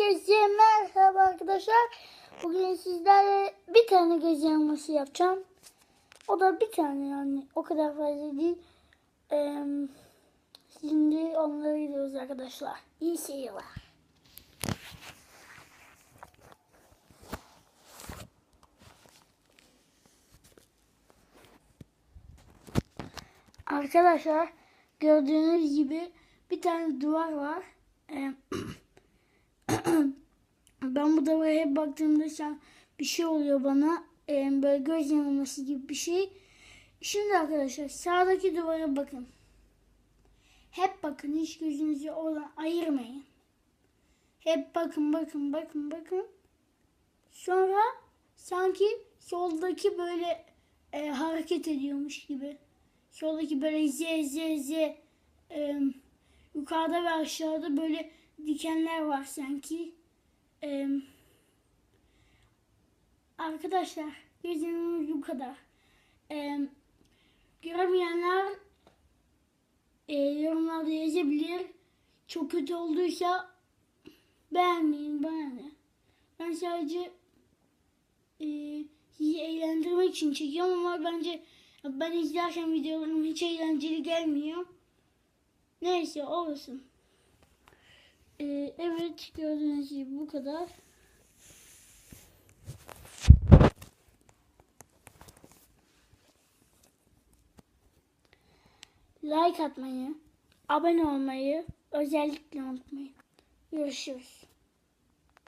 Herkese merhaba arkadaşlar. Bugün sizlerle bir tane gezi yanması yapacağım. O da bir tane yani. O kadar fazla değil. Ee, şimdi onlara gidiyoruz arkadaşlar. İyi seyirler. Arkadaşlar gördüğünüz gibi bir tane duvar var. Ee, ben bu duvara hep baktığımda an bir şey oluyor bana. Ee, böyle göz yanılması gibi bir şey. Şimdi arkadaşlar sağdaki duvara bakın. Hep bakın hiç gözünüzü oradan ayırmayın. Hep bakın bakın bakın bakın. Sonra sanki soldaki böyle e, hareket ediyormuş gibi. Soldaki böyle z z z e, yukarıda ve aşağıda böyle dikenler var sanki. Arkadaşlar gözlemimiz bu kadar. E, göremeyenler e, yorumlarda yazabilir. Çok kötü olduysa beğenmeyin bana ne. Ben sadece e, sizi eğlendirmek için çekiyorum ama bence ben izlerken videolarım hiç eğlenceli gelmiyor. Neyse olsun. Ee, evet bu kadar. Like atmayı, abone olmayı özellikle unutmayın. Görüşürüz.